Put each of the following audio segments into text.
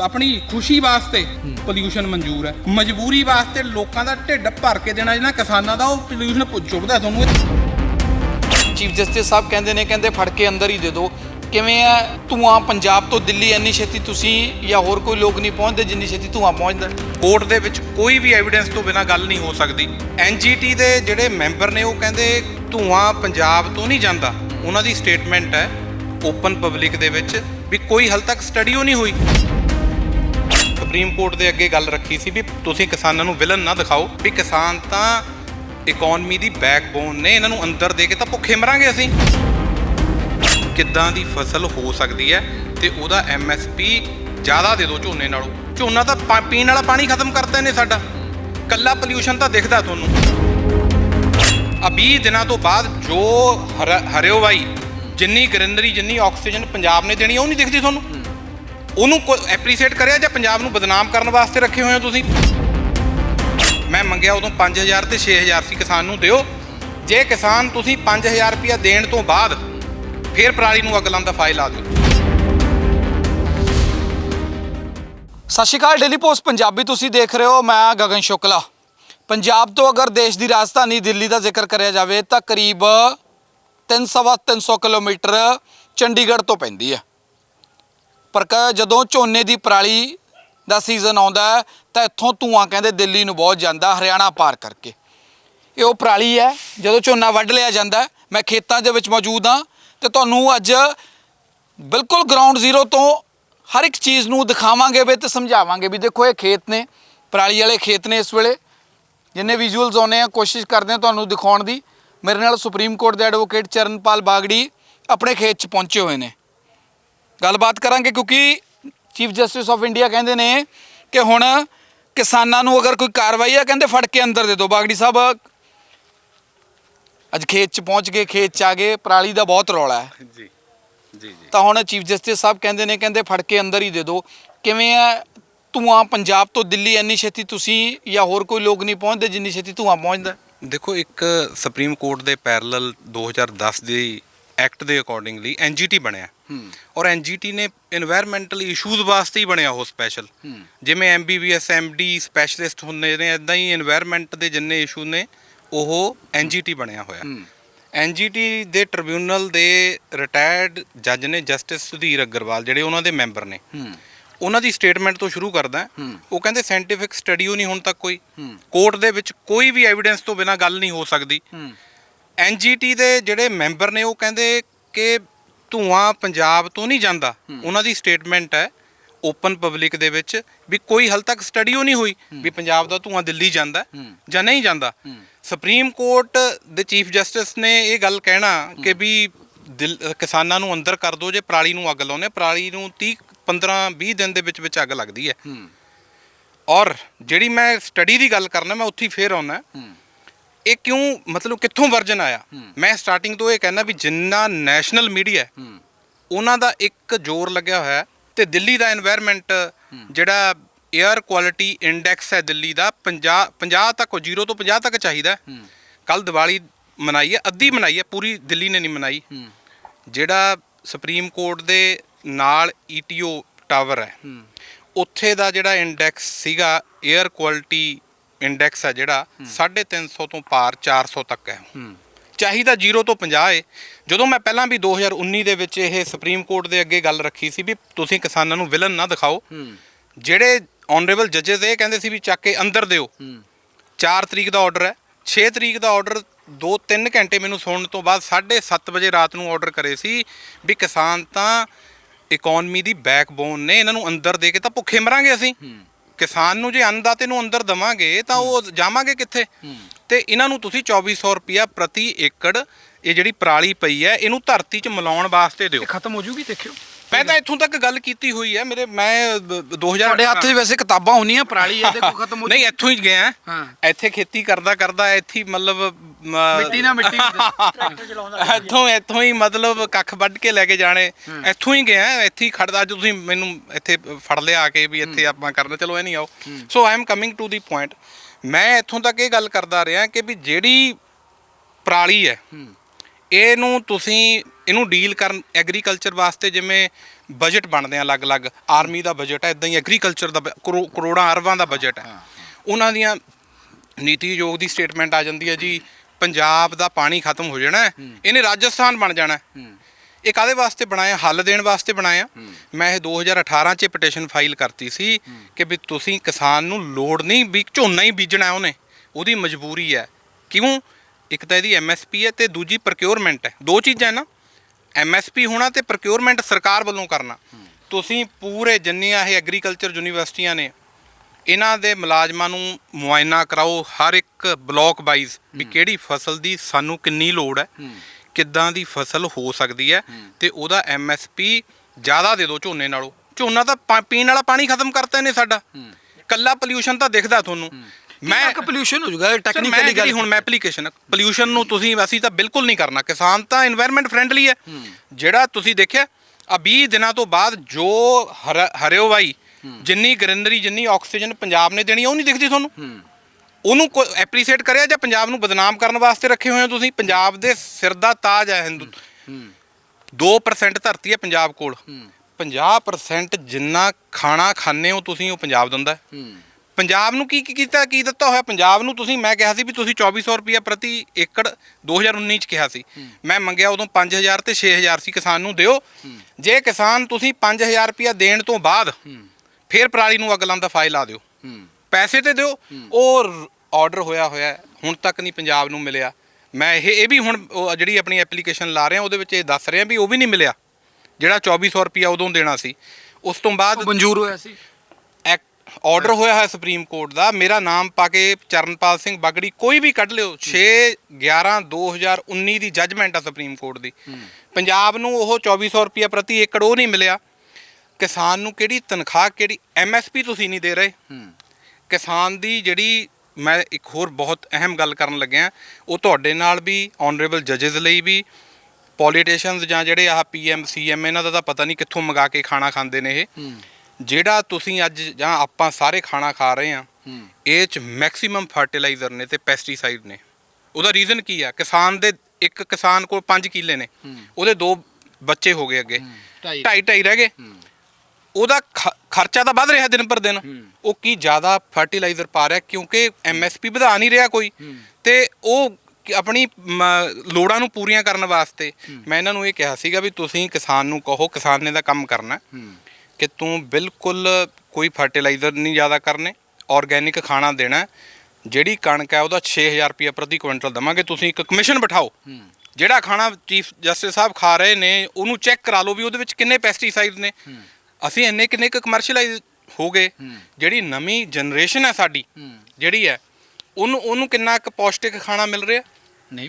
ਆਪਣੀ ਖੁਸ਼ੀ ਵਾਸਤੇ ਪੋਲਿਊਸ਼ਨ ਮਨਜ਼ੂਰ ਹੈ। ਮਜਬੂਰੀ ਵਾਸਤੇ ਲੋਕਾਂ ਦਾ ਢਿੱਡ ਭਰ ਕੇ ਦੇਣਾ ਜਿਹੜਾ ਕਿਸਾਨਾਂ ਦਾ ਉਹ ਪੋਲਿਊਸ਼ਨ ਚੁੱਭਦਾ ਤੁਹਾਨੂੰ ਚੀਫ ਜਸਟਿਸ ਸਾਹਿਬ ਕਹਿੰਦੇ ਨੇ ਕਹਿੰਦੇ ਫੜ ਕੇ ਅੰਦਰ ਹੀ ਦੇ ਦਿਓ। ਕਿਵੇਂ ਹੈ ਧੂਆਂ ਪੰਜਾਬ ਤੋਂ ਦਿੱਲੀ ਇੰਨੀ ਛੇਤੀ ਤੁਸੀਂ ਜਾਂ ਹੋਰ ਕੋਈ ਲੋਕ ਨਹੀਂ ਪਹੁੰਚਦੇ ਜਿੰਨੀ ਛੇਤੀ ਧੂਆਂ ਪਹੁੰਚਦਾ ਕੋਰਟ ਦੇ ਵਿੱਚ ਕੋਈ ਵੀ ਐਵੀਡੈਂਸ ਤੋਂ ਬਿਨਾ ਗੱਲ ਨਹੀਂ ਹੋ ਸਕਦੀ। ਐਨਜੀਟੀ ਦੇ ਜਿਹੜੇ ਮੈਂਬਰ ਨੇ ਉਹ ਕਹਿੰਦੇ ਧੂਆਂ ਪੰਜਾਬ ਤੋਂ ਨਹੀਂ ਜਾਂਦਾ। ਉਹਨਾਂ ਦੀ ਸਟੇਟਮੈਂਟ ਹੈ ਓਪਨ ਪਬਲਿਕ ਦੇ ਵਿੱਚ ਵੀ ਕੋਈ ਹਾਲ ਤੱਕ ਸਟੱਡੀ ਉਹ ਨਹੀਂ ਹੋਈ। ਸੁਪਰੀਮ ਕੋਰਟ ਦੇ ਅੱਗੇ ਗੱਲ ਰੱਖੀ ਸੀ ਵੀ ਤੁਸੀਂ ਕਿਸਾਨਾਂ ਨੂੰ ਵਿਲਨ ਨਾ ਦਿਖਾਓ, ਵੀ ਕਿਸਾਨ ਤਾਂ ਇਕਨੋਮੀ ਦੀ ਬੈਕਬੋਨ ਨੇ, ਇਹਨਾਂ ਨੂੰ ਅੰਦਰ ਦੇ ਕੇ ਤਾਂ ਭੁੱਖੇ ਮਰਾਂਗੇ ਅਸੀਂ। ਕਿੱਦਾਂ ਦੀ ਫਸਲ ਹੋ ਸਕਦੀ ਹੈ ਤੇ ਉਹਦਾ ਐਮਐਸਪੀ ਜ਼ਿਆਦਾ ਦੇ ਦਿਓ ਝੋਨੇ ਨਾਲੋਂ। ਝੋਨਾ ਤਾਂ ਪਾ- ਪੀਣ ਵਾਲਾ ਪਾਣੀ ਖਤਮ ਕਰਤਾ ਇਹਨੇ ਸਾਡਾ। ਕੱਲਾ ਪੋਲਿਊਸ਼ਨ ਤਾਂ ਦਿਖਦਾ ਤੁਹਾਨੂੰ। ਆ 20 ਦਿਨਾਂ ਤੋਂ ਬਾਅਦ ਜੋ ਹਰ- ਹਰਿਓਵਾਈ ਜਿੰਨੀ ਗ੍ਰੀਨਰੀ, ਜਿੰਨੀ ਆਕਸੀਜਨ ਪੰਜਾਬ ਨੇ ਦੇਣੀ ਉਹ ਨਹੀਂ ਦਿਖਦੀ ਤੁਹਾਨੂੰ। ਉਹਨੂੰ ਐਪਰੀਸ਼ੀਏਟ ਕਰਿਆ ਜਾਂ ਪੰਜਾਬ ਨੂੰ ਬਦਨਾਮ ਕਰਨ ਵਾਸਤੇ ਰੱਖੇ ਹੋਏ ਹੋ ਤੁਸੀਂ? ਮੈਂ ਮੰਗਿਆ ਉਦੋਂ 5000 ਤੇ 6000 ਸੀ ਕਿਸਾਨ ਨੂੰ ਦਿਓ। ਜੇ ਕਿਸਾਨ ਤੁਸੀਂ 5000 ਰੁਪਇਆ ਦੇਣ ਤੋਂ ਬਾਅਦ ਫੇਰ ਪਰਾਲੀ ਨੂੰ ਅੱਗ ਲਾਉਣ ਦਾ ਫਾਇਲ ਲਾ ਦਿਓ। ਸਤਿ ਸ਼੍ਰੀ ਅਕਾਲ ਡੇਲੀ ਪੋਸਟ ਪੰਜਾਬੀ ਤੁਸੀਂ ਦੇਖ ਰਹੇ ਹੋ, ਮੈਂ ਗਗਨ ਸ਼ੁਕਲਾ। ਪੰਜਾਬ ਤੋਂ ਅਗਰ ਦੇਸ਼ ਦੀ ਰਾਜਧਾਨੀ ਦਿੱਲੀ ਦਾ ਜ਼ਿਕਰ ਕਰਿਆ ਜਾਵੇ ਤਾਂ ਕਰੀਬ 300 300 ਕਿਲੋਮੀਟਰ ਚੰਡੀਗੜ੍ਹ ਤੋਂ ਪੈਂਦੀ ਹੈ। ਪਰ ਕ- ਜਦੋਂ ਝੋਨੇ ਦੀ ਪਰਾਲੀ ਦਾ ਸੀਜ਼ਨ ਆਉਂਦਾ ਹੈ, ਤਾਂ ਇੱਥੋਂ ਧੂਆਂ ਕਹਿੰਦੇ ਦਿੱਲੀ ਨੂੰ ਬਹੁਤ ਜਾਂਦਾ, ਹਰਿਆਣਾ ਪਾਰ ਕਰਕੇ। ਇਹ ਉਹ ਪਰਾਲੀ ਹੈ, ਜਦੋਂ ਝੋਨਾ ਵੱਢ ਲਿਆ ਜਾਂਦਾ ਹੈ। ਮੈਂ ਖੇਤਾਂ ਦੇ ਵਿੱਚ ਮੌਜੂਦ ਹਾਂ, ਤੇ ਤੁਹਾਨੂੰ ਅੱਜ ਬਿਲਕੁਲ ਗਰਾਊਂਡ ਜ਼ੀਰੋ ਤੋਂ ਹਰ ਇੱਕ ਚੀਜ਼ ਨੂੰ ਦਿਖਾਵਾਂਗੇ ਵੀ ਤੇ ਸਮਝਾਵਾਂਗੇ ਵੀ ਦੇਖੋ ਇਹ ਖੇਤ ਨੇ, ਪਰਾਲੀ ਵਾਲੇ ਖੇਤ ਨੇ ਇਸ ਵੇਲੇ। ਜਿੰਨੇ ਵਿਜ਼ੂਅਲਸ ਆਉਨੇ ਆ, ਕੋਸ਼ਿਸ਼ ਕਰਦੇ ਆ ਤੁਹਾਨੂੰ ਦਿਖਾਉਣ ਦੀ। ਮੇਰੇ ਨਾਲ ਸੁਪਰੀਮ ਕੋਰਟ ਦੇ ਐਡਵੋਕੇਟ ਚਰਨਪਾਲ ਬਾਗੜੀ ਆਪਣੇ ਖੇਤ 'ਚ ਪਹੁੰਚੇ ਹੋਏ ਨੇ। ਗੱਲਬਾਤ ਕਰਾਂਗੇ ਕਿਉਂਕਿ ਚੀਫ ਜਸਟਿਸ ਆਫ ਇੰਡੀਆ ਕਹਿੰਦੇ ਨੇ ਕਿ ਹੁਣ ਕਿਸਾਨਾਂ ਨੂੰ ਅਗਰ ਕੋਈ ਕਾਰਵਾਈ ਆ ਕਹਿੰਦੇ ਫੜ ਕੇ ਅੰਦਰ ਦੇ ਦਿਓ। ਬਾਗੜੀ ਸਾਹਿਬ ਅੱਜ ਖੇਤ 'ਚ ਪਹੁੰਚ ਗਏ ਖੇਤ 'ਚ ਆ ਗਏ ਪਰਾਲੀ ਦਾ ਬਹੁਤ ਰੌਲਾ ਹੈ। ਜੀ ਜੀ ਜੀ। ਤਾਂ ਹੁਣ ਚੀਫ ਜਸਟਿਸ ਸਾਹਿਬ ਕਹਿੰਦੇ ਨੇ ਕਹਿੰਦੇ ਫੜ ਕੇ ਅੰਦਰ ਹੀ ਦੇ ਦਿਓ। ਕਿਵੇਂ ਹੈ ਧੂਆਂ ਪੰਜਾਬ ਤੋਂ ਦਿੱਲੀ ਇੰਨੀ ਛੇਤੀ ਤੁਸੀਂ ਜਾਂ ਹੋਰ ਕੋਈ ਲੋਕ ਨਹੀਂ ਪਹੁੰਚਦੇ ਜਿੰਨੀ ਛੇਤੀ ਧੂਆਂ ਪਹੁੰਚਦਾ? ਦੇਖੋ ਇੱਕ ਸੁਪਰੀਮ ਕੋਰਟ ਦੇ ਪੈਰਲਲ 2010 ਦੀ ਐਕਟ ਦੇ ਅਕੋਰਡਿੰਗਲੀ ਐਨਜੀਟੀ ਬਣਿਆ। ਔਰ ਐਨਜੀਟੀ ਨੇ এনवायरमेंटਲ ਇਸ਼ੂਜ਼ ਵਾਸਤੇ ਹੀ ਬਣਿਆ ਉਹ ਸਪੈਸ਼ਲ ਜਿਵੇਂ ਐਮਬੀਬੀਐਸ ਐਮਡੀ ਸਪੈਸ਼ਲਿਸਟ ਹੁੰਦੇ ਨੇ ਇਦਾਂ ਹੀ এনवायरमेंट ਦੇ ਜਿੰਨੇ ਇਸ਼ੂ ਨੇ ਉਹ ਐਨਜੀਟੀ ਬਣਿਆ ਹੋਇਆ। ਐਨਜੀਟੀ ਦੇ ਟ੍ਰਿਬਿਊਨਲ ਦੇ ਰਿਟਾਇਰਡ ਜੱਜ ਨੇ ਜਸਟਿਸ ਸੁਧੀਰ ਅਗਰਵਾਲ ਜਿਹੜੇ ਉਹਨਾਂ ਦੇ ਮੈਂਬਰ ਨੇ। ਉਹਨਾਂ ਦੀ ਸਟੇਟਮੈਂਟ ਤੋਂ ਸ਼ੁਰੂ ਕਰਦਾ। ਉਹ ਕਹਿੰਦੇ ਸਾਇੰਟੀਫਿਕ ਸਟੱਡੀ ਨਹੀਂ ਹੁਣ ਤੱਕ ਕੋਈ। ਕੋਰਟ ਦੇ ਵਿੱਚ ਕੋਈ ਵੀ ਐਵੀਡੈਂਸ ਤੋਂ ਬਿਨਾ ਗੱਲ ਨਹੀਂ ਹੋ ਸਕਦੀ। ਐਨਜੀਟੀ ਦੇ ਜਿਹੜੇ ਮੈਂਬਰ ਨੇ ਉਹ ਕਹਿੰਦੇ ਕਿ ਧੂਆਂ ਪੰਜਾਬ ਤੋਂ ਨਹੀਂ ਜਾਂਦਾ। ਉਹਨਾਂ ਦੀ ਸਟੇਟਮੈਂਟ ਹੈ ਓਪਨ ਪਬਲਿਕ ਦੇ ਵਿੱਚ ਵੀ ਕੋਈ ਹਾਲ ਤੱਕ ਸਟੱਡੀ ਉਹ ਨਹੀਂ ਹੋਈ ਵੀ ਪੰਜਾਬ ਦਾ ਧੂਆਂ ਦਿੱਲੀ ਜਾਂਦਾ। ਜਾਂ ਨਹੀਂ ਜਾਂਦਾ। ਸੁਪਰੀਮ ਕੋਰਟ ਦੇ ਚੀਫ ਜਸਟਿਸ ਨੇ ਇਹ ਗੱਲ ਕਹਿਣਾ ਕਿ ਵੀ ਕਿਸਾਨਾਂ ਨੂੰ ਅੰਦਰ ਕਰ ਦਿਓ ਜੇ ਪਰਾਲੀ ਨੂੰ ਅੱਗ ਲਾਉਂਦੇ ਪਰਾਲੀ ਨੂੰ 30 15 20 ਦਿਨ ਦੇ ਵਿੱਚ ਵਿੱਚ ਅੱਗ ਲੱਗਦੀ ਹੈ। ਔਰ ਜਿਹੜੀ ਮੈਂ ਸਟੱਡੀ ਦੀ ਗੱਲ ਕਰਨਾ ਮੈਂ ਉੱਥੇ ਫੇਰ ਆਉਣਾ ਇਹ ਕਿਉਂ ਮਤਲਬ ਕਿੱਥੋਂ ਵਰਜਨ ਆਇਆ? ਮੈਂ ਸਟਾਰਟਿੰਗ ਤੋਂ ਇਹ ਕਹਿੰਦਾ ਵੀ ਜਿੰਨਾ ਨੈਸ਼ਨਲ ਮੀਡੀਆ ਉਹਨਾਂ ਦਾ ਇੱਕ ਜ਼ੋਰ ਲੱਗਿਆ ਹੋਇਆ ਤੇ ਦਿੱਲੀ ਦਾ এনवायरमेंट ਜਿਹੜਾ 에ਅਰ ਕੁਆਲਿਟੀ ਇੰਡੈਕਸ ਹੈ ਦਿੱਲੀ ਦਾ 50 50 ਤੱਕ 0 ਤੋਂ 50 ਤੱਕ ਚਾਹੀਦਾ ਕੱਲ ਦੀਵਾਲੀ ਮਨਾਈ ਹੈ ਅੱਧੀ ਮਨਾਈ ਹੈ ਪੂਰੀ ਦਿੱਲੀ ਨੇ ਨਹੀਂ ਮਨਾਈ। ਜਿਹੜਾ ਸੁਪਰੀਮ ਕੋਰਟ ਦੇ ਨਾਲ ਈਟੀਓ ਟਾਵਰ ਹੈ ਉੱਥੇ ਦਾ ਜਿਹੜਾ ਇੰਡੈਕਸ ਸੀਗਾ 에ਅਰ ਕੁਆਲਿਟੀ ਇੰਡੈਕਸ ਹੈ। ਜਿਹੜਾ 350 ਤੋਂ ਪਾਰ 400 ਤੱਕ ਹੈ। ਚਾਹੀਦਾ 0 ਤੋਂ 50 ਹੈ ਜਦੋਂ ਮੈਂ ਪਹਿਲਾਂ ਵੀ 2019 ਦੇ ਵਿੱਚ ਇਹ ਸੁਪਰੀਮ ਕੋਰਟ ਦੇ ਅੱਗੇ ਗੱਲ ਰੱਖੀ ਸੀ ਵੀ ਤੁਸੀਂ ਕਿਸਾਨਾਂ ਨੂੰ ਵਿਲਨ ਨਾ ਦਿਖਾਓ। ਜਿਹੜੇ ਆਨਰੇਬਲ ਜੱਜਸ ਇਹ ਕਹਿੰਦੇ ਸੀ ਵੀ ਚੱਕ ਕੇ ਅੰਦਰ ਦਿਓ। ਹੂੰ। 4 ਤਰੀਕ ਦਾ ਆਰਡਰ ਹੈ। 6 ਤਰੀਕ ਦਾ ਆਰਡਰ 2-3 ਘੰਟੇ ਮੈਨੂੰ ਸੁਣਨ ਤੋਂ ਬਾਅਦ 7:30 ਵਜੇ ਰਾਤ ਨੂੰ ਆਰਡਰ ਕਰੇ ਸੀ ਵੀ ਕਿਸਾਨ ਤਾਂ ਇਕਨੋਮੀ ਦੀ ਬੈਕਬੋਨ ਨੇ ਇਹਨਾਂ ਨੂੰ ਅੰਦਰ ਦੇ ਕੇ ਤਾਂ ਭੁੱਖੇ ਮਰਾਂਗੇ ਅਸੀਂ। ਕਿਸਾਨ ਨੂੰ ਜੇ ਅੰਨਦਾਤੇ ਨੂੰ ਅੰਦਰ ਦਵਾਂਗੇ ਤਾਂ ਉਹ ਜਾਵਾਂਗੇ ਕਿੱਥੇ? ਤੇ ਇਹਨਾਂ ਨੂੰ ਤੁਸੀਂ 2400 ਰੁਪਿਆ ਪ੍ਰਤੀ ਏਕੜ ਇਹ ਜਿਹੜੀ ਪਰਾਲੀ ਪਈ ਹੈ ਇਹਨੂੰ ਧਰਤੀ 'ਚ ਮਿਲਾਉਣ ਵਾਸਤੇ ਦਿਓ। ਖਤਮ ਹੋ ਜੂਗੀ ਦੇਖਿਓ। ਮੈਂ ਤਾਂ ਇੱਥੋਂ ਤੱਕ ਗੱਲ ਕੀਤੀ ਹੋਈ ਹੈ ਮੇਰੇ ਮੈਂ ਬ- 2000 ਤੁਹਾਡੇ ਹੱਥ 'ਚ ਵੈਸੇ ਕਿਤਾਬਾਂ ਹੁੰਦੀਆਂ ਪਰਾਲੀ ਇਹ ਦੇਖੋ ਖਤਮ ਹੋ ਨਹੀਂ ਇੱਥੋਂ ਹੀ ਗਿਆ ਹਾਂ। ਇੱਥੇ ਖੇਤੀ ਕਰਦਾ ਕਰਦਾ ਇੱਥੇ ਮਤਲਬ ਮਿੱਟੀ ਨਾਲ ਮਿੱਟੀ ਇੱਥੋਂ ਇੱਥੋਂ ਹੀ ਮਤਲਬ ਕੱਖ ਵੱਢ ਕੇ ਲੈ ਕੇ ਜਾਣੇ। ਇੱਥੋਂ ਹੀ ਗਿਆ ਇੱਥੇ ਹੀ ਖੜਦਾ ਅੱਜ ਤੁਸੀਂ ਮੈਨੂੰ ਇੱਥੇ ਫੜ ਲਿਆ ਆ ਕੇ ਵੀ ਇੱਥੇ ਆਪਾਂ ਕਰਨਾ। ਚਲੋ ਇਹ ਨਹੀਂ ਆਓ। So I am coming to the point ਮੈਂ ਇੱਥੋਂ ਤੱਕ ਇਹ ਗੱਲ ਕਰਦਾ ਰਿਹਾ ਕਿ ਵੀ ਜਿਹੜੀ ਪਰਾਲੀ ਹੈ ਹੂੰ। ਇਹਨੂੰ ਤੁਸੀਂ ਇਹਨੂੰ ਡੀਲ ਕਰਨ ਐਗਰੀਕਲਚਰ ਵਾਸਤੇ ਜਿਵੇਂ ਬਜਟ ਬਣਦੇ ਆ ਅਲੱਗ-ਅਲੱਗ ਆਰਮੀ ਦਾ ਬਜਟ ਹੈ ਇਦਾਂ ਹੀ ਐਗਰੀਕਲਚਰ ਦਾ ਬ- ਕਰੋ- ਕਰੋੜਾਂ ਅਰਬਾਂ ਦਾ ਬਜਟ ਹੈ ਉਹਨਾਂ ਦੀਆਂ ਨੀਤੀ ਆਯੋਗ ਦੀ ਸਟੇਟਮੈਂਟ ਆ ਜਾਂਦੀ ਹੈ ਜੀ ਪੰਜਾਬ ਦਾ ਪਾਣੀ ਖਤਮ ਹੋ ਜਾਣਾ ਹੈ। ਇਹਨੇ ਰਾਜਸਥਾਨ ਬਣ ਜਾਣਾ। ਹੈ। ਇਹ ਕਾਦੇ ਵਾਸਤੇ ਬਣਾਇਆ? ਹੱਲ ਦੇਣ ਵਾਸਤੇ ਬਣਾਇਆ। ਮੈਂ ਇਹ 2018 'ਚ ਪਟੀਸ਼ਨ ਫਾਈਲ ਕਰਤੀ ਸੀ ਕਿ ਵੀ ਤੁਸੀਂ ਕਿਸਾਨ ਨੂੰ ਲੋੜ ਨਹੀਂ ਵੀ ਝੋਨਾ ਹੀ ਬੀਜਣਾ ਹੈ ਉਹਨੇ ਉਹਦੀ ਮਜਬੂਰੀ ਹੈ। ਕਿਉਂ? ਇੱਕ ਤਾਂ ਇਹਦੀ ਐਮਐਸਪੀ ਹੈ ਤੇ ਦੂਜੀ ਪ੍ਰੋਕਿਉਰਮੈਂਟ ਹੈ। ਦੋ ਚੀਜ਼ਾਂ ਹੈ ਨਾ ਐਮਐਸਪੀ ਹੋਣਾ ਤੇ ਪ੍ਰੋਕਿਉਰਮੈਂਟ ਸਰਕਾਰ ਵੱਲੋਂ ਕਰਨਾ। ਤੁਸੀਂ ਪੂਰੇ ਜਿੰਨੀਆਂ ਇਹ ਐਗਰੀਕਲਚਰ ਯੂਨੀਵਰਸਿਟੀਆਂ ਨੇ ਇਹਨਾਂ ਦੇ ਮੁਲਾਜ਼ਮਾਂ ਨੂੰ ਮੁਆਇਨਾ ਕਰਾਓ ਹਰ ਇੱਕ ਬਲਾਕ ਵਾਈਜ਼ ਵੀ ਕਿਹੜੀ ਫਸਲ ਦੀ ਸਾਨੂੰ ਕਿੰਨੀ ਲੋੜ ਹੈ ਕਿੱਦਾਂ ਦੀ ਫਸਲ ਹੋ ਸਕਦੀ ਹੈ ਤੇ ਉਹਦਾ ਐਮਐਸਪੀ ਜ਼ਿਆਦਾ ਦੇ ਦਿਓ ਝੋਨੇ ਨਾਲੋਂ। ਝੋਨਾ ਤਾਂ ਪੀਣ ਵਾਲਾ ਪਾਣੀ ਖਤਮ ਕਰਤਾ ਇਹਨੇ ਸਾਡਾ। ਕੱਲਾ ਪੋਲਿਊਸ਼ਨ ਤਾਂ ਦਿਖਦਾ ਤੁਹਾਨੂੰ। ਮੈਂ ਇੱਕ ਪੋਲੂਸ਼ਨ ਹੋ ਜਾਊਗਾ ਟੈਕਨੀਕਲੀ ਗੱਲ ਹੁਣ ਮੈਂ ਐਪਲੀਕੇਸ਼ਨ ਪੋਲੂਸ਼ਨ ਨੂੰ ਤੁਸੀਂ ਅਸੀਂ ਤਾਂ ਬਿਲਕੁਲ ਨਹੀਂ ਕਰਨਾ। ਕਿਸਾਨ ਤਾਂ এনवायरमेंट ਫ੍ਰੈਂਡਲੀ ਹੈ। ਜਿਹੜਾ ਤੁਸੀਂ ਦੇਖਿਆ ਆ 20 ਦਿਨਾਂ ਤੋਂ ਬਾਅਦ ਜੋ ਹਰਿਓਵਾਈ ਜਿੰਨੀ ਗ੍ਰੀਨਰੀ ਜਿੰਨੀ ਆਕਸੀਜਨ ਪੰਜਾਬ ਨੇ ਦੇਣੀ ਉਹ ਨਹੀਂ ਦਿਖਦੀ ਤੁਹਾਨੂੰ? ਉਹਨੂੰ ਐਪਰੀਸ਼ੀਏਟ ਕਰਿਆ ਜਾਂ ਪੰਜਾਬ ਨੂੰ ਬਦਨਾਮ ਕਰਨ ਵਾਸਤੇ ਰੱਖੇ ਹੋਏ ਹੋ ਤੁਸੀਂ? ਪੰਜਾਬ ਦੇ ਸਿਰ ਦਾ ਤਾਜ ਹੈ ਹਿੰਦੂ 2% ਧਰਤੀ ਹੈ ਪੰਜਾਬ ਕੋਲ। 50% ਜਿੰਨਾ ਖਾਣਾ ਖਾਣੇ ਹੋ ਤੁਸੀਂ ਉਹ ਪੰਜਾਬ ਦਿੰਦਾ ਪੰਜਾਬ ਨੂੰ ਕੀ ਕੀ ਕੀਤਾ ਕੀ ਦਿੱਤਾ ਹੋਇਆ? ਪੰਜਾਬ ਨੂੰ ਤੁਸੀਂ ਮੈਂ ਕਿਹਾ ਸੀ ਵੀ ਤੁਸੀਂ 2400 ਰੁਪਇਆ ਪ੍ਰਤੀ ਏਕੜ 2019 ਚ ਕਿਹਾ ਸੀ। ਮੈਂ ਮੰਗਿਆ ਉਦੋਂ 5000 ਤੇ 6000 ਸੀ ਕਿਸਾਨ ਨੂੰ ਦਿਓ। ਜੇ ਕਿਸਾਨ ਤੁਸੀਂ 5000 ਰੁਪਇਆ ਦੇਣ ਤੋਂ ਬਾਅਦ ਫਿਰ ਪਰਾਲੀ ਨੂੰ ਅੱਗ ਲਾਉਣ ਦਾ ਫਾਈਲ ਲਾ ਦਿਓ। ਪੈਸੇ ਤੇ ਦਿਓ। ਉਹ ਆਰਡਰ ਹੋਇਆ ਹੋਇਆ ਹੁਣ ਤੱਕ ਨਹੀਂ ਪੰਜਾਬ ਨੂੰ ਮਿਲਿਆ। ਮੈਂ ਇਹ ਇਹ ਵੀ ਹੁਣ ਜਿਹੜੀ ਆਪਣੀ ਐਪਲੀਕੇਸ਼ਨ ਲਾ ਰਿਹਾ ਉਹਦੇ ਵਿੱਚ ਇਹ ਦੱਸ ਰਿਹਾ ਵੀ ਉਹ ਵੀ ਨਹੀਂ ਮਿਲਿਆ। ਜਿਹੜਾ 2400 ਰੁਪਇਆ ਉਦੋਂ ਦੇਣਾ ਸੀ। ਉਸ ਤੋਂ ਬਾਅਦ ਮਨਜ਼ੂਰ ਹੋਇਆ ਸੀ। ਆਰਡਰ ਹੋਇਆ ਹੈ ਸੁਪਰੀਮ ਕੋਰਟ ਦਾ। ਮੇਰਾ ਨਾਮ ਪਾ ਕੇ ਚਰਨਪਾਲ ਸਿੰਘ ਬਾਗੜੀ ਕੋਈ ਵੀ ਕੱਢ ਲਿਓ। 6 11 2019 ਦੀ ਜੱਜਮੈਂਟ ਆ ਸੁਪਰੀਮ ਕੋਰਟ ਦੀ। ਪੰਜਾਬ ਨੂੰ ਉਹ 2400 ਰੁਪਇਆ ਪ੍ਰਤੀ ਏਕੜ ਉਹ ਨਹੀਂ ਮਿਲਿਆ। ਕਿਸਾਨ ਨੂੰ ਕਿਹੜੀ ਤਨਖਾਹ ਕਿਹੜੀ ਐਮਐਸਪੀ ਤੁਸੀਂ ਨਹੀਂ ਦੇ ਰਹੇ। ਕਿਸਾਨ ਦੀ ਜਿਹੜੀ ਮੈਂ ਇੱਕ ਹੋਰ ਬਹੁਤ ਅਹਿਮ ਗੱਲ ਕਰਨ ਲੱਗਿਆ ਉਹ ਤੁਹਾਡੇ ਨਾਲ ਵੀ ਆਨਰੇਬਲ ਜੱਜਸ ਲਈ ਵੀ ਪੋਲੀਟੀਸ਼ੀਅਨਸ ਜਾਂ ਜਿਹੜੇ ਆਹ ਪੀਐਮ ਸੀਐਮ ਇਹਨਾਂ ਦਾ ਤਾਂ ਪਤਾ ਨਹੀਂ ਕਿੱਥੋਂ ਮੰਗਾ ਕੇ ਖਾਣਾ ਖਾਂਦੇ ਨੇ ਇਹ। ਜਿਹੜਾ ਤੁਸੀਂ ਅੱਜ ਜਾਂ ਆਪਾਂ ਸਾਰੇ ਖਾਣਾ ਖਾ ਰਹੇ ਆ ਇਹ ਚ ਮੈਕਸਿਮਮ ਫਰਟੀਲਾਈਜ਼ਰ ਨੇ ਤੇ ਪੈਸਟੀਸਾਈਡ ਨੇ। ਉਹਦਾ ਰੀਜ਼ਨ ਕੀ ਆ? ਕਿਸਾਨ ਦੇ ਇੱਕ ਕਿਸਾਨ ਕੋਲ 5 ਕਿੱਲੇ ਨੇ। ਉਹਦੇ ਦੋ ਬੱਚੇ ਹੋ ਗਏ ਅੱਗੇ। ਢਾਈ। ਢਾਈ ਢਾਈ ਰਹਿ ਗਏ। ਉਹਦਾ ਖਰਚਾ ਤਾਂ ਵੱਧ ਰਿਹਾ ਦਿਨ ਪਰ ਦਿਨ। ਉਹ ਕੀ ਜ਼ਿਆਦਾ ਫਰਟੀਲਾਈਜ਼ਰ ਪਾ ਰਿਹਾ? ਕਿਉਂਕਿ ਐਮਐਸਪੀ ਵਧਾ ਨਹੀਂ ਰਿਹਾ ਕੋਈ। ਤੇ ਉਹ ਆਪਣੀ ਲੋੜਾਂ ਨੂੰ ਪੂਰੀਆਂ ਕਰਨ ਵਾਸਤੇ ਮੈਂ ਇਹਨਾਂ ਨੂੰ ਇਹ ਕਿਹਾ ਸੀਗਾ ਵੀ ਤੁਸੀਂ ਕਿਸਾਨ ਨੂੰ ਕਹੋ ਕਿਸਾਨ ਨੇ ਦਾ ਕੰਮ ਕਰਨਾ। ਕਿ ਤੂੰ ਬਿਲਕੁਲ ਕੋਈ ਫਰਟੀਲਾਈਜ਼ਰ ਨਹੀਂ ਜ਼ਿਆਦਾ ਕਰਨੇ ਆਰਗੇਨਿਕ ਖਾਣਾ ਦੇਣਾ। ਜਿਹੜੀ ਕਣਕ ਹੈ ਉਹਦਾ 6000 ਰੁਪਏ ਪ੍ਰਤੀ ਕੁਇੰਟਲ ਦਵਾਂਗੇ ਤੁਸੀਂ ਇੱਕ ਕਮਿਸ਼ਨ ਬਿਠਾਓ। ਜਿਹੜਾ ਖਾਣਾ ਚੀਫ ਜਸਟਿਸ ਸਾਹਿਬ ਖਾ ਰਹੇ ਨੇ ਉਹਨੂੰ ਚੈੱਕ ਕਰਾ ਲਓ ਵੀ ਉਹਦੇ ਵਿੱਚ ਕਿੰਨੇ ਪੈਸਟੀਸਾਈਡ ਨੇ। ਅਸੀਂ ਇੰਨੇ ਕਿੰਨੇ ਕੁ ਕਮਰਸ਼ੀਅਲਾਈਜ਼ ਹੋ ਗਏ। ਜਿਹੜੀ ਨਵੀਂ ਜਨਰੇਸ਼ਨ ਹੈ ਸਾਡੀ ਜਿਹੜੀ ਹੈ ਉਹਨੂੰ ਉਹਨੂੰ ਕਿੰਨਾ ਕੁ ਪੌਸ਼ਟਿਕ ਖਾਣਾ ਮਿਲ ਰਿਹਾ?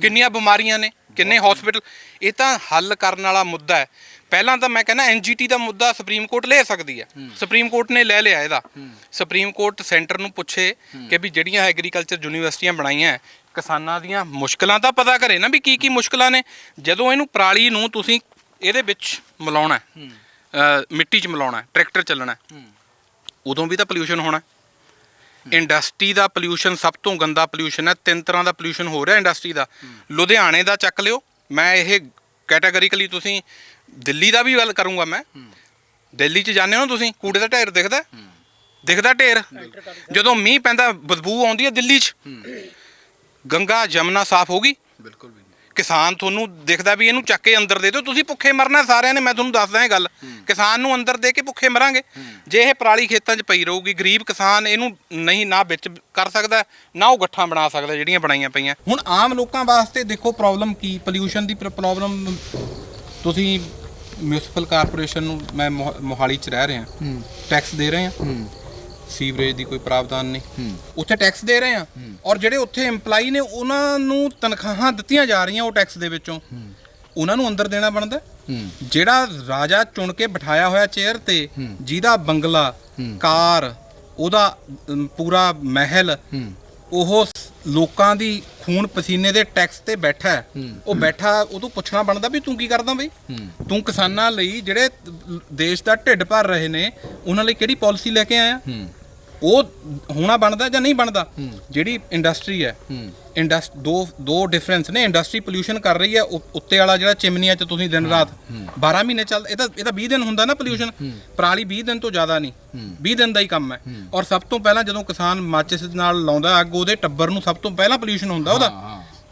ਕਿੰਨੀਆਂ ਬਿਮਾਰੀਆਂ ਨੇ? ਕਿੰਨੇ ਹਸਪੀਟਲ ਇਹ ਤਾਂ ਹੱਲ ਕਰਨ ਵਾਲਾ ਮੁੱਦਾ ਹੈ। ਪਹਿਲਾਂ ਤਾਂ ਮੈਂ ਕਹਿੰਦਾ ਐਨਜੀਟੀ ਦਾ ਮੁੱਦਾ ਸੁਪਰੀਮ ਕੋਰਟ ਲੈ ਸਕਦੀ ਹੈ। ਸੁਪਰੀਮ ਕੋਰਟ ਨੇ ਲੈ ਲਿਆ ਇਹਦਾ। ਸੁਪਰੀਮ ਕੋਰਟ ਸੈਂਟਰ ਨੂੰ ਪੁੱਛੇ ਕਿ ਵੀ ਜਿਹੜੀਆਂ ਐਗਰੀਕਲਚਰ ਯੂਨੀਵਰਸਿਟੀਆਂ ਬਣਾਈਆਂ ਕਿਸਾਨਾਂ ਦੀਆਂ ਮੁਸ਼ਕਲਾਂ ਤਾਂ ਪਤਾ ਕਰੇ ਨਾ ਵੀ ਕੀ ਕੀ ਮੁਸ਼ਕਲਾਂ ਨੇ। ਜਦੋਂ ਇਹਨੂੰ ਪਰਾਲੀ ਨੂੰ ਤੁਸੀਂ ਇਹਦੇ ਵਿੱਚ ਮਿਲਾਉਣਾ ਮਿੱਟੀ 'ਚ ਮਿਲਾਉਣਾ ਹੈ, ਟਰੈਕਟਰ ਚੱਲਣਾ ਉਦੋਂ ਵੀ ਤਾਂ ਪੋਲਿਊਸ਼ਨ ਹੋਣਾ। ਇੰਡਸਟਰੀ ਦਾ ਪੋਲਿਊਸ਼ਨ ਸਭ ਤੋਂ ਗੰਦਾ ਪੋਲਿਊਸ਼ਨ ਹੈ ਤਿੰਨ ਤਰ੍ਹਾਂ ਦਾ ਪੋਲਿਊਸ਼ਨ ਹੋ ਰਿਹਾ ਇੰਡਸਟਰੀ ਦਾ। ਲੁਧਿਆਣੇ ਦਾ ਚੱਕ ਲਿਓ ਮੈਂ ਇਹ ਕੈਟਾਗਰੀਕਲੀ ਤੁਸੀਂ ਦਿੱਲੀ ਦਾ ਵੀ ਗੱਲ ਕਰੂੰਗਾ ਮੈਂ। ਦਿੱਲੀ 'ਚ ਜਾਂਦੇ ਹੋ ਨਾ ਤੁਸੀਂ ਕੂੜੇ ਦਾ ਢੇਰ ਦਿਖਦਾ? ਦਿਖਦਾ ਢੇਰ। ਜਦੋਂ ਮੀਂਹ ਪੈਂਦਾ ਬਦਬੂ ਆਉਂਦੀ ਹੈ ਦਿੱਲੀ 'ਚ। ਗੰਗਾ ਜਮਨਾ ਸਾਫ਼ ਹੋ ਗਈ। ਬਿਲਕੁਲ ਕਿਸਾਨ ਤੁਹਾਨੂੰ ਦਿਖਦਾ ਵੀ ਇਹਨੂੰ ਚੱਕ ਕੇ ਅੰਦਰ ਦੇ ਦਿਓ। ਤੁਸੀਂ ਭੁੱਖੇ ਮਰਨਾ ਸਾਰਿਆਂ ਨੇ ਮੈਂ ਤੁਹਾਨੂੰ ਦੱਸਦਾ ਇਹ ਗੱਲ। ਕਿਸਾਨ ਨੂੰ ਅੰਦਰ ਦੇ ਕੇ ਭੁੱਖੇ ਮਰਾਂਗੇ। ਜੇ ਇਹ ਪਰਾਲੀ ਖੇਤਾਂ 'ਚ ਪਈ ਰਹੂਗੀ ਗਰੀਬ ਕਿਸਾਨ ਇਹਨੂੰ ਨਹੀਂ ਨਾ ਵਿੱਚ ਕਰ ਸਕਦਾ ਨਾ ਉਹ ਗੱਠਾਂ ਬਣਾ ਸਕਦਾ ਜਿਹੜੀਆਂ ਬਣਾਈਆਂ ਪਈਆਂ। ਹੁਣ ਆਮ ਲੋਕਾਂ ਵਾਸਤੇ ਦੇਖੋ ਪ੍ਰੋਬਲਮ ਕੀ? ਪੋਲਿਊਸ਼ਨ ਦੀ ਪ੍ਰੋਬਲਮ ਤੁਸੀਂ ਮਿਊਨਿਸਪਲ ਕਾਰਪੋਰੇਸ਼ਨ ਨੂੰ ਮੈਂ ਮੋਹਾ- ਮੋਹਾਲੀ 'ਚ ਰਹਿ ਰਿਹਾ। ਟੈਕਸ ਦੇ ਰਹੇ ਹਾਂ। ਸੀਵਰੇਜ ਦੀ ਕੋਈ ਪ੍ਰਾਵਧਾਨ ਨਹੀਂ। ਉੱਥੇ ਟੈਕਸ ਦੇ ਰਹੇ ਆ। ਔਰ ਜਿਹੜੇ ਉੱਥੇ EMPLOYE ਨੇ ਉਹਨਾਂ ਨੂੰ ਤਨਖਾਹਾਂ ਦਿੱਤੀਆਂ ਜਾ ਰਹੀਆਂ ਉਹ ਟੈਕਸ ਦੇ ਵਿੱਚੋਂ। ਉਹਨਾਂ ਨੂੰ ਅੰਦਰ ਦੇਣਾ ਬਣਦਾ। ਜਿਹੜਾ ਰਾਜਾ ਚੁਣ ਕੇ ਬਿਠਾਇਆ ਹੋਇਆ ਚੇਅਰ ਤੇ ਜਿਹਦਾ ਬੰਗਲਾ ਕਾਰ ਉਹਦਾ ਪੂਰਾ ਮਹਿਲ ਉਹ ਲੋਕਾਂ ਦੀ ਖੂਨ ਪਸੀਨੇ ਦੇ ਟੈਕਸ ਤੇ ਬੈਠਾ। ਉਹ ਬੈਠਾ ਉਹ ਤੋਂ ਪੁੱਛਣਾ ਬਣਦਾ ਵੀ ਤੂੰ ਕੀ ਕਰਦਾ ਬਈ? ਤੂੰ ਕਿਸਾਨਾਂ ਲਈ ਜਿਹੜੇ ਦੇਸ਼ ਦਾ ਢਿੱਡ ਭਰ ਰਹੇ ਨੇ ਉਹਨਾਂ ਲਈ ਕਿਹੜੀ ਪਾਲਿਸੀ ਲੈ ਕੇ ਆਇਆ? ਉਹ ਹੋਣਾ ਬਣਦਾ ਜਾਂ ਨਹੀਂ ਬਣਦਾ ਜਿਹੜੀ ਇੰਡਸਟਰੀ ਹੈ ਇੰਡਸ ਦੋ ਦੋ ਡਿਫਰੈਂਸ ਨੇ ਇੰਡਸਟਰੀ ਪੋਲੂਸ਼ਨ ਕਰ ਰਹੀ ਹੈ ਉੱਤੇ ਵਾਲਾ ਜਿਹੜਾ ਚਿਮਨੀਆਂ 'ਚ ਤੁਸੀਂ ਦਿਨ ਰਾਤ 12 ਮਹੀਨੇ ਚੱਲ ਇਹ ਤਾਂ ਇਹ ਤਾਂ 20 ਦਿਨ ਹੁੰਦਾ ਨਾ ਪੋਲੂਸ਼ਨ ਪਰਾਲੀ 20 ਦਿਨ ਤੋਂ ਜ਼ਿਆਦਾ ਨਹੀਂ 20 ਦਿਨ ਦਾ ਹੀ ਕੰਮ ਹੈ। ਔਰ ਸਭ ਤੋਂ ਪਹਿਲਾਂ ਜਦੋਂ ਕਿਸਾਨ ਮਾਚਿਸ ਨਾਲ ਲਾਉਂਦਾ ਅੱਗ ਉਹਦੇ ਟੱਬਰ ਨੂੰ ਸਭ ਤੋਂ ਪਹਿਲਾਂ ਪੋਲੂਸ਼ਨ ਹੁੰਦਾ ਉਹਦਾ।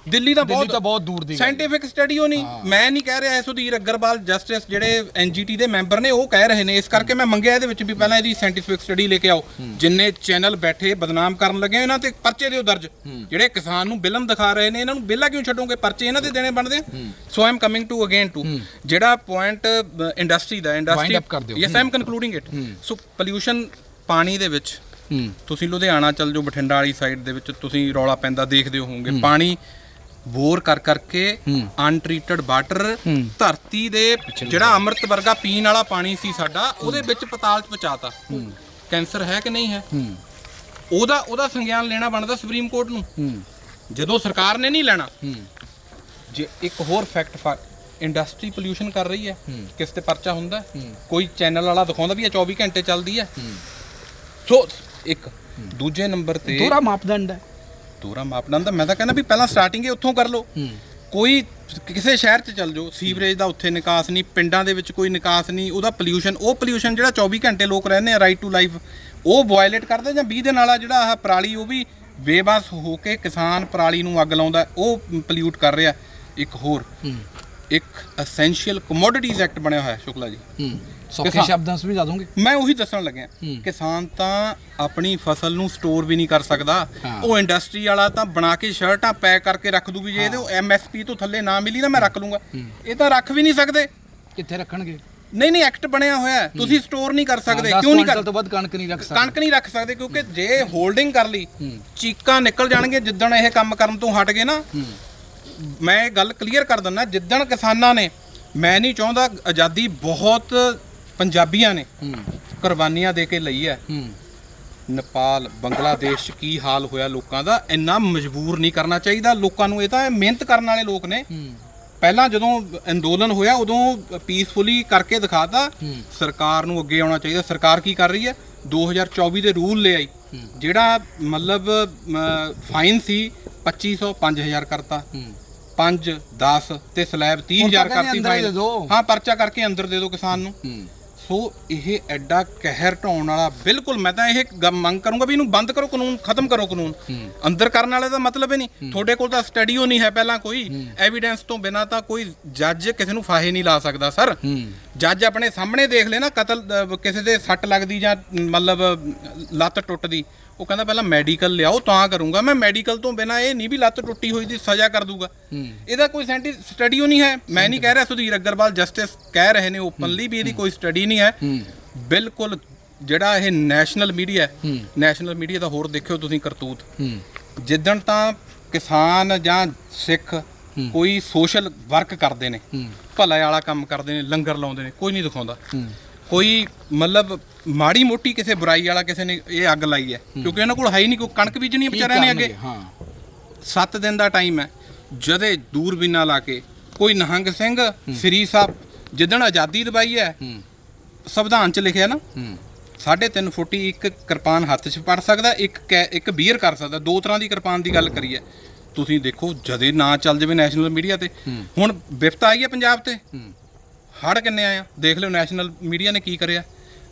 ਦਿੱਲੀ ਤਾਂ ਦਿੱਲੀ ਬਹੁਤ ਤਾਂ ਬਹੁਤ ਦੂਰ ਦੀ ਗੱਲ ਹੈ। ਸਾਇੰਟੀਫਿਕ ਸਟੱਡੀ ਉਹ ਨਹੀਂ। ਮੈਂ ਨਹੀਂ ਕਹਿ ਰਿਹਾ ਸੁਧੀਰ ਅਗਰਵਾਲ ਜਸਟਿਸ ਜਿਹੜੇ ਐਨਜੀਟੀ ਦੇ ਮੈਂਬਰ ਨੇ ਉਹ ਕਹਿ ਰਹੇ ਨੇ। ਇਸ ਕਰਕੇ ਮੈਂ ਮੰਗਿਆ ਇਹਦੇ ਵਿੱਚ ਵੀ ਪਹਿਲਾਂ ਇਹਦੀ ਸਾਇੰਟੀਫਿਕ ਸਟੱਡੀ ਲੈ ਕੇ ਆਓ। ਜਿੰਨੇ ਚੈਨਲ ਬੈਠੇ ਬਦਨਾਮ ਕਰਨ ਲੱਗੇ ਇਹਨਾਂ ਤੇ ਪਰਚੇ ਦਿਓ ਦਰਜ। ਜਿਹੜੇ ਕਿਸਾਨ ਨੂੰ ਬਿਲਮ ਦਿਖਾ ਰਹੇ ਨੇ ਇਹਨਾਂ ਨੂੰ ਬਿੱਲਾ ਕਿਉਂ ਛੱਡੋਗੇ? ਪਰਚੇ ਇਹਨਾਂ ਦੇ ਦੇਣੇ ਬਣਦੇ? So I'm coming to again to ਜਿਹੜਾ ਪੁਆਇੰਟ ਇੰਡਸਟਰੀ ਦਾ ਇੰਡਸਟਰੀ up ਕਰ ਦਿਓ। Yes I'm concluding it so pollution ਪਾਣੀ ਦੇ ਵਿੱਚ ਤੁਸੀਂ ਲੁਧਿਆਣਾ ਚੱਲ ਜਾਓ ਬਠਿੰਡਾ ਵਾਲੀ ਸਾਈਡ ਦੇ ਵਿੱਚ ਤੁਸੀਂ ਰੌਲਾ ਪੈਂਦਾ ਦੇਖਦੇ ਹੋਵੋਗੇ। ਪਾਣੀ ਬੋਰ ਕਰ ਕਰਕੇ ਅਨਟ੍ਰੀਟਡ ਵਾਟਰ ਧਰਤੀ ਦੇ ਜਿਹੜਾ ਅੰਮ੍ਰਿਤ ਵਰਗਾ ਪੀਣ ਵਾਲਾ ਪਾਣੀ ਸੀ ਸਾਡਾ ਉਹਦੇ ਵਿੱਚ ਪਤਾਲ ਚ ਪਹੁੰਚਾਤਾ। ਕੈਂਸਰ ਹੈ ਕਿ ਨਹੀਂ ਹੈ? ਉਹਦਾ ਉਹਦਾ ਸੰਗਿਆਨ ਲੈਣਾ ਬਣਦਾ ਸੁਪਰੀਮ ਕੋਰਟ ਨੂੰ। ਜਦੋਂ ਸਰਕਾਰ ਨੇ ਨਹੀਂ ਲੈਣਾ ਜੇ ਇੱਕ ਹੋਰ ਫੈਕਟ ਇੰਡਸਟਰੀ ਪੋਲੂਸ਼ਨ ਕਰ ਰਹੀ ਹੈ ਕਿਸ ਤੇ ਪਰਚਾ ਹੁੰਦਾ? ਕੋਈ ਚੈਨਲ ਵਾਲਾ ਦਿਖਾਉਂਦਾ ਵੀ ਇਹ 24 ਘੰਟੇ ਚੱਲਦੀ ਹੈ। ਸੋ ਇੱਕ ਦੂਜੇ ਨੰਬਰ ਤੇ ਦੋਹਰਾ ਮਾਪਦੰਡ ਹੈ। ਦੂਰਾ ਮਾਪਦੰਡ ਤਾਂ ਮੈਂ ਤਾਂ ਕਹਿੰਦਾ ਵੀ ਪਹਿਲਾਂ ਸਟਾਰਟਿੰਗ ਹੀ ਉੱਥੋਂ ਕਰ ਲਓ। ਕੋਈ ਕਿਸੇ ਸ਼ਹਿਰ 'ਚ ਚੱਲ ਜਾਓ ਸੀਵਰੇਜ ਦਾ ਉੱਥੇ ਨਿਕਾਸ ਨਹੀਂ ਪਿੰਡਾਂ ਦੇ ਵਿੱਚ ਕੋਈ ਨਿਕਾਸ ਨਹੀਂ ਉਹਦਾ ਪੋਲਿਊਸ਼ਨ ਉਹ ਪੋਲਿਊਸ਼ਨ ਜਿਹੜਾ 24 ਘੰਟੇ ਲੋਕ ਰਹਿੰਦੇ ਆ ਰਾਈਟ ਟੂ ਲਾਈਫ ਉਹ ਵਾਇਲੇਟ ਕਰਦੇ ਜਾਂ 20 ਦਿਨ ਵਾਲਾ ਜਿਹੜਾ ਆਹ ਪਰਾਲੀ ਉਹ ਵੀ ਬੇਬਸ ਹੋ ਕੇ ਕਿਸਾਨ ਪਰਾਲੀ ਨੂੰ ਅੱਗ ਲਾਉਂਦਾ ਉਹ ਪੋਲਿਊਟ ਕਰ ਰਿਹਾ। ਇੱਕ ਹੋਰ। ਇੱਕ ਐਸੈਂਸ਼ੀਅਲ ਕਮੋਡਿਟੀਜ਼ ਐਕਟ ਬਣਿਆ ਹੋਇਆ ਹੈ, ਸ਼ੁਕਲਾ ਜੀ। ਹੂੰ ਸੌਖੇ ਕਿਸਾਨ- ਸ਼ਬਦਾਂ ਵਿੱਚ ਸਮਝਾ ਦੋਗੇ ਮੈਂ ਉਹੀ ਦੱਸਣ ਲੱਗਿਆ। ਕਿਸਾਨ ਤਾਂ ਆਪਣੀ ਫਸਲ ਨੂੰ ਸਟੋਰ ਵੀ ਨਹੀਂ ਕਰ ਸਕਦਾ। ਹਾਂ। ਉਹ ਇੰਡਸਟਰੀ ਵਾਲਾ ਤਾਂ ਬਣਾ ਕੇ ਸ਼ਰਟਾਂ ਪੈਕ ਕਰਕੇ ਰੱਖ ਦੂ ਵੀ ਜੇ ਇਹਦੇ ਐਮਐਸਪੀ ਤੋਂ ਥੱਲੇ ਨਾ ਮਿਲੀ ਨਾ ਮੈਂ ਰੱਖ ਲੂੰਗਾ। ਇਹ ਤਾਂ ਰੱਖ ਵੀ ਨਹੀਂ ਸਕਦੇ। ਕਿੱਥੇ ਰੱਖਣਗੇ? ਨਹੀਂ ਨਹੀਂ ਐਕਟ ਬਣਿਆ ਹੋਇਆ ਹੈ। ਤੁਸੀਂ ਸਟੋਰ ਨਹੀਂ ਕਰ ਸਕਦੇ। ਕਿਉਂ ਨਹੀਂ ਕਰ ਤੋਂ ਵੱਧ ਕਣਕ ਨਹੀਂ ਰੱਖ ਸਕਦੇ। ਕਣਕ ਨਹੀਂ ਰੱਖ ਸਕਦੇ ਕਿਉਂਕਿ ਜੇ ਹੋਲਡਿੰਗ ਕਰ ਲਈ ਚੀਕਾਂ ਨਿਕਲ ਜਾਣਗੀਆਂ ਜਿੱਦਣ ਇਹ ਕੰਮ ਕਰਨ ਤੋਂ ਹਟ ਗਏ ਨਾ। ਮੈਂ ਇਹ ਗੱਲ ਕਲੀਅਰ ਕਰ ਦਿੰਦਾ ਜਿੱਦਣ ਕਿਸਾਨਾਂ ਨੇ ਮੈਂ ਨਹੀਂ ਚਾਹੁੰਦਾ ਆਜ਼ਾਦੀ ਬਹੁਤ ਪੰਜਾਬੀਆਂ ਨੇ ਕੁਰਬਾਨੀਆਂ ਦੇ ਕੇ ਲਈ ਹੈ। ਨੇਪਾਲ ਬੰਗਲਾਦੇਸ਼ 'ਚ ਕੀ ਹਾਲ ਹੋਇਆ ਲੋਕਾਂ ਦਾ ਇੰਨਾ ਮਜਬੂਰ ਨਹੀਂ ਕਰਨਾ ਚਾਹੀਦਾ। ਲੋਕਾਂ ਨੂੰ ਇਹ ਤਾਂ ਮਿਹਨਤ ਕਰਨ ਵਾਲੇ ਲੋਕ ਨੇ। ਪਹਿਲਾਂ ਜਦੋਂ ਅੰਦੋਲਨ ਹੋਇਆ ਉਦੋਂ ਪੀਸਫੁਲੀ ਕਰਕੇ ਦਿਖਾਤਾ। ਸਰਕਾਰ ਨੂੰ ਅੱਗੇ ਆਉਣਾ ਚਾਹੀਦਾ। ਸਰਕਾਰ ਕੀ ਕਰ ਰਹੀ ਹੈ? 2024 ਦੇ ਰੂਲ ਲੈ ਆਈ। ਜਿਹੜਾ ਮਤਲਬ ਫਾਈਨ ਸੀ 2500 5000 ਕਰਤਾ। 5 10 ਤੇ ਸਲੈਬ 30000 ਕਹਿੰਦੇ ਕਰਤੀ ਫਾਈਨ। ਹਾਂ ਪਰਚਾ ਕਰਕੇ ਅੰਦਰ ਦੇ ਦਿਓ ਕਿਸਾਨ ਨੂੰ। ਸੋ ਇਹ ਐਡਾ ਕਹਿਰ ਢਾਉਣ ਵਾਲਾ ਬਿਲਕੁਲ ਮੈਂ ਤਾਂ ਇਹ ਮੰਗ ਕਰੂੰਗਾ ਵੀ ਇਹਨੂੰ ਬੰਦ ਕਰੋ ਕਾਨੂੰਨ ਖਤਮ ਕਰੋ ਕਾਨੂੰਨ। ਅੰਦਰ ਕਰਨ ਵਾਲੇ ਦਾ ਮਤਲਬ ਹੀ ਨਹੀਂ। ਤੁਹਾਡੇ ਕੋਲ ਤਾਂ ਸਟੱਡੀ ਹੋ ਨਹੀਂ ਹੈ ਪਹਿਲਾਂ ਕੋਈ। ਐਵੀਡੈਂਸ ਤੋਂ ਬਿਨਾ ਤਾਂ ਕੋਈ ਜੱਜ ਕਿਸੇ ਨੂੰ ਫਾਹੇ ਨਹੀਂ ਲਾ ਸਕਦਾ ਸਰ। ਜੱਜ ਆਪਣੇ ਸਾਹਮਣੇ ਦੇਖ ਲੈ ਨਾ ਕਤਲ ਕਿਸੇ ਦੇ ਸੱਟ ਲੱਗਦੀ ਜਾਂ ਮਤਲਬ ਲੱਤ ਟੁੱਟਦੀ। ਉਹ ਕਹਿੰਦਾ ਪਹਿਲਾਂ ਮੈਡੀਕਲ ਲਿਆਓ ਤਾਂ ਕਰੂੰਗਾ। ਮੈਂ ਮੈਡੀਕਲ ਤੋਂ ਬਿਨਾ ਇਹ ਨਹੀਂ ਵੀ ਲੱਤ ਟੁੱਟੀ ਹੋਈ ਦੀ ਸਜ਼ਾ ਕਰ ਦੂਗਾ। ਇਹਦਾ ਕੋਈ ਸਾਇੰਟਿਫਿਕ ਸਟੱਡੀ ਉਹ ਨਹੀਂ ਹੈ। ਮੈਂ ਨਹੀਂ ਕਹਿ ਰਿਹਾ ਸੁਧੀਰ ਅਗਰਵਾਲ ਜਸਟਿਸ ਕਹਿ ਰਹੇ ਨੇ ਓਪਨਲੀ ਵੀ ਇਹਦੀ ਕੋਈ ਸਟੱਡੀ ਨਹੀਂ ਹੈ। ਬਿਲਕੁਲ ਜਿਹੜਾ ਇਹ ਨੈਸ਼ਨਲ ਮੀਡੀਆ ਹੈ ਨੈਸ਼ਨਲ ਮੀਡੀਆ ਦਾ ਹੋਰ ਦੇਖਿਓ ਤੁਸੀਂ ਕਰਤੂਤ। ਜਿੱਦਣ ਤਾਂ ਕਿਸਾਨ ਜਾਂ ਸਿੱਖ ਕੋਈ ਸੋਸ਼ਲ ਵਰਕ ਕਰਦੇ ਨੇ ਭਲਾ ਵਾਲਾ ਕੰਮ ਕਰਦੇ ਨੇ ਲੰਗਰ ਲਾਉਂਦੇ ਨੇ ਕੋਈ ਨਹੀਂ ਦਿਖਾਉਂਦਾ। ਕੋਈ ਮਤਲਬ ਮਾੜੀ ਮੋਟੀ ਕਿਸੇ ਬੁਰਾਈ ਵਾਲਾ ਕਿਸੇ ਨੇ ਇਹ ਅੱਗ ਲਾਈ ਹੈ ਕਿਉਂਕਿ ਇਹਨਾਂ ਕੋਲ ਹੈ ਹੀ ਨਹੀਂ ਕੋਈ ਕਣਕ ਬੀਜਣੀ ਹੈ ਵਿਚਾਰਿਆਂ ਨੇ ਅੱਗੇ। ਹਾਂ। 7 ਦਿਨ ਦਾ ਟਾਈਮ ਹੈ। ਜਦੇ ਦੂਰਬੀਨਾਂ ਲਾ ਕੇ ਕੋਈ ਨਿਹੰਗ ਸਿੰਘ ਸ੍ਰੀ ਸਾਹਿਬ ਜਿੱਦਣ ਆਜ਼ਾਦੀ ਦਵਾਈ ਹੈ ਸੰਵਿਧਾਨ ਚ ਲਿਖਿਆ ਨਾ ਹੂੰ। ਸਾਢੇ ਤਿੰਨ ਫੁੱਟੀ ਇੱਕ ਕਿਰਪਾਨ ਹੱਥ 'ਚ ਫੜ ਸਕਦਾ ਇੱਕ ਇੱਕ ਬੀਅਰ ਕਰ ਸਕਦਾ ਦੋ ਤਰ੍ਹਾਂ ਦੀ ਕਿਰਪਾਨ ਦੀ ਗੱਲ ਕਰੀਏ। ਤੁਸੀਂ ਦੇਖੋ ਜਦੇ ਨਾ ਚੱਲ ਜਾਵੇ ਨੈਸ਼ਨਲ ਮੀਡੀਆ ਤੇ ਹੁਣ ਵਿਪਤਾ ਆਈ ਹੈ ਪੰਜਾਬ ਤੇ। ਹੜ ਕਿੰਨੇ ਆਇਆ ਦੇਖ ਲਿਓ ਨੈਸ਼ਨਲ ਮੀਡੀਆ ਨੇ ਕੀ ਕਰਿਆ।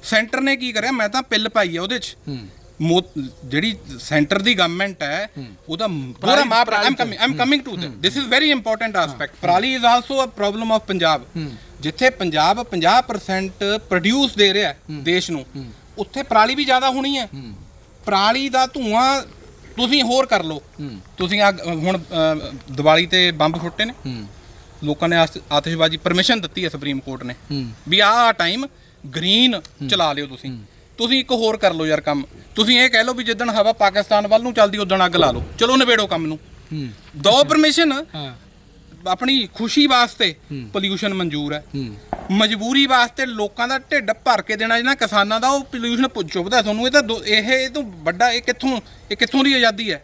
ਸੈਂਟਰ ਨੇ ਕੀ ਕਰਿਆ? ਮੈਂ ਤਾਂ ਪਿੱਲ ਪਾਈ ਹੈ ਉਹਦੇ 'ਚ। ਜਿਹੜੀ ਸੈਂਟਰ ਦੀ ਗਵਰਨਮੈਂਟ ਹੈ ਉਹਦਾ ਪੂਰਾ ਮਾਪ I'm coming I'm coming to this is very important aspect ਪਰਾਲੀ is also a problem of Punjab ਜਿੱਥੇ ਪੰਜਾਬ 50% ਪ੍ਰੋਡਿਊਸ ਦੇ ਰਿਹਾ ਦੇਸ਼ ਨੂੰ ਉੱਥੇ ਪਰਾਲੀ ਵੀ ਜ਼ਿਆਦਾ ਹੋਣੀ ਹੈ। ਪਰਾਲੀ ਦਾ ਧੂਆਂ ਤੁਸੀਂ ਹੋਰ ਕਰ ਲਓ। ਤੁਸੀਂ ਆ ਹੁਣ ਦੀਵਾਲੀ ਤੇ ਬੰਬ ਫੁੱਟੇ ਨੇ। ਲੋਕਾਂ ਨੇ ਆਸ- ਆਤਿਸ਼ਬਾਜ਼ੀ ਪਰਮਿਸ਼ਨ ਦਿੱਤੀ ਹੈ ਸੁਪਰੀਮ ਕੋਰਟ ਨੇ। ਵੀ ਆਹ ਟਾਈਮ ਗ੍ਰੀਨ ਚਲਾ ਲਿਓ ਤੁਸੀਂ। ਤੁਸੀਂ ਇੱਕ ਹੋਰ ਕਰ ਲਓ ਯਾਰ ਕੰਮ। ਤੁਸੀਂ ਇਹ ਕਹਿ ਲਓ ਵੀ ਜਿੱਦਣ ਹਵਾ ਪਾਕਿਸਤਾਨ ਵੱਲ ਨੂੰ ਚੱਲਦੀ ਉਦਣ ਅੱਗ ਲਾ ਲਓ। ਚਲੋ ਨਿਬੇੜੋ ਕੰਮ ਨੂੰ। ਦੋ ਪਰਮਿਸ਼ਨ ਹਾਂ। ਆਪਣੀ ਖੁਸ਼ੀ ਵਾਸਤੇ ਪੋਲਿਊਸ਼ਨ ਮਨਜ਼ੂਰ ਹੈ। ਹੂੰ। ਮਜਬੂਰੀ ਵਾਸਤੇ ਲੋਕਾਂ ਦਾ ਢਿੱਡ ਭਰ ਕੇ ਦੇਣਾ ਜਿਹੜਾ ਕਿਸਾਨਾਂ ਦਾ ਉਹ ਪੋਲਿਊਸ਼ਨ ਚੁੱਭਦਾ ਤੁਹਾਨੂੰ ਇਹ ਤਾਂ ਦੋ- ਇਹ ਇਹ ਤੋਂ ਵੱਡਾ ਇਹ ਕਿੱਥੋਂ ਇਹ ਕਿੱਥੋਂ ਦੀ ਆਜ਼ਾਦੀ ਹੈ।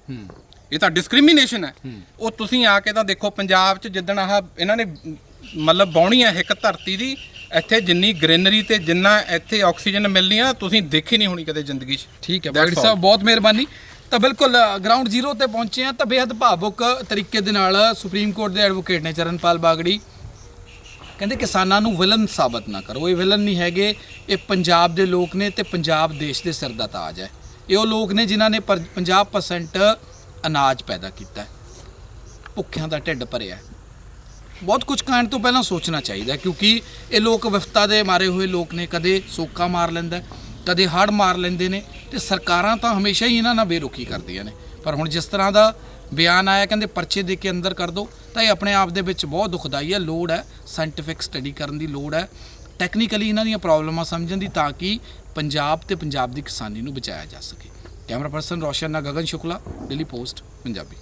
ਇਹ ਤਾਂ ਡਿਸਕ੍ਰਿਮੀਨੇਸ਼ਨ ਹੈ। ਉਹ ਤੁਸੀਂ ਆ ਕੇ ਤਾਂ ਦੇਖੋ ਪੰਜਾਬ 'ਚ ਜਿੱਦਣ ਆਹ ਇਹਨਾਂ ਨੇ ਮਤਲਬ ਬਾਉਣੀ ਹੈ ਇੱਕ ਧਰਤੀ ਦੀ ਇੱਥੇ ਜਿੰਨੀ ਗ੍ਰੀਨਰੀ ਤੇ ਜਿੰਨਾ ਇੱਥੇ ਆਕਸੀਜਨ ਮਿਲਣੀ ਆ ਤੁਸੀਂ ਦੇਖੀ ਨਹੀਂ ਹੋਣੀ ਕਦੇ ਜ਼ਿੰਦਗੀ 'ਚ। ਠੀਕ ਹੈ ਬਾਗੜੀ. ਸਾਹਿਬ ਬਹੁਤ ਮਿਹਰਬਾਨੀ। ਤਾਂ ਬਿਲਕੁਲ ਗਰਾਊਂਡ ਜ਼ੀਰੋ ਤੇ ਪਹੁੰਚੇ ਆ ਤਾਂ ਬੇहद ਭਾਵੁਕ ਤਰੀਕੇ ਦੇ ਨਾਲ ਸੁਪਰੀਮ ਕੋਰਟ ਦੇ ਐਡਵੋਕੇਟ ਨੇ ਚਰਨਪਾਲ ਬਾਗੜੀ। ਕਹਿੰਦੇ ਕਿਸਾਨਾਂ ਨੂੰ ਵਿਲਨ ਸਾਬਤ ਨਾ ਕਰੋ। ਇਹ ਵਿਲਨ ਨਹੀਂ ਹੈਗੇ ਇਹ ਪੰਜਾਬ ਦੇ ਲੋਕ ਨੇ ਤੇ ਪੰਜਾਬ ਦੇਸ਼ ਦੇ ਸਿਰ ਦਾ ਤਾਜ ਹੈ। ਇਹ ਉਹ ਲੋਕ ਨੇ ਜਿਨ੍ਹਾਂ ਨੇ ਪਰ- 50% ਅਨਾਜ ਪੈਦਾ ਕੀਤਾ ਭੁੱਖਿਆਂ ਦਾ ਢਿੱਡ ਭਰਿਆ ਬਹੁਤ ਕੁਝ ਕਹਿਣ ਤੋਂ ਪਹਿਲਾਂ ਸੋਚਣਾ ਚਾਹੀਦਾ ਕਿਉਂਕਿ ਇਹ ਲੋਕ ਵਿਫਤਾ ਦੇ ਮਾਰੇ ਹੋਏ ਲੋਕ ਨੇ, ਕਦੇ ਸੋਕਾ ਮਾਰ ਲੈਂਦਾ ਕਦੇ ਹੜ ਮਾਰ ਲੈਂਦੇ ਨੇ ਤੇ ਸਰਕਾਰਾਂ ਤਾਂ ਹਮੇਸ਼ਾ ਹੀ ਇਹਨਾਂ ਨਾਲ ਬੇਰੁਖੀ ਕਰਦੀਆਂ ਨੇ। ਪਰ ਹੁਣ ਜਿਸ ਤਰ੍ਹਾਂ ਦਾ ਬਿਆਨ ਆਇਆ, ਕਹਿੰਦੇ ਪਰਚੇ ਦੇ ਕੇ ਅੰਦਰ ਕਰ ਦਿਓ ਤਾਂ ਇਹ ਆਪਣੇ ਆਪ ਦੇ ਵਿੱਚ ਬਹੁਤ ਦੁਖਦਾਈ ਹੈ, ਲੋੜ ਹੈ ਸਾਇੰਟੀਫਿਕ ਸਟੱਡੀ ਕਰਨ ਦੀ ਲੋੜ ਹੈ। ਟੈਕਨੀਕਲੀ ਇਹਨਾਂ ਦੀਆਂ ਪ੍ਰੋਬਲਮਾਂ ਸਮਝਣ ਦੀ ਤਾਂ ਕਿ ਪੰਜਾਬ ਤੇ ਪੰਜਾਬ ਦੀ ਕਿਸਾਨੀ ਨੂੰ ਬਚਾਇਆ ਜਾ ਸਕੇ। ਕੈਮਰਾ ਪਰਸਨ ਰੋਸ਼ਨ ਨਾਲ ਗਗਨ ਸ਼ੁਕਲਾ ਦਿੱਲੀ ਪੋਸਟ ਪੰਜਾਬੀ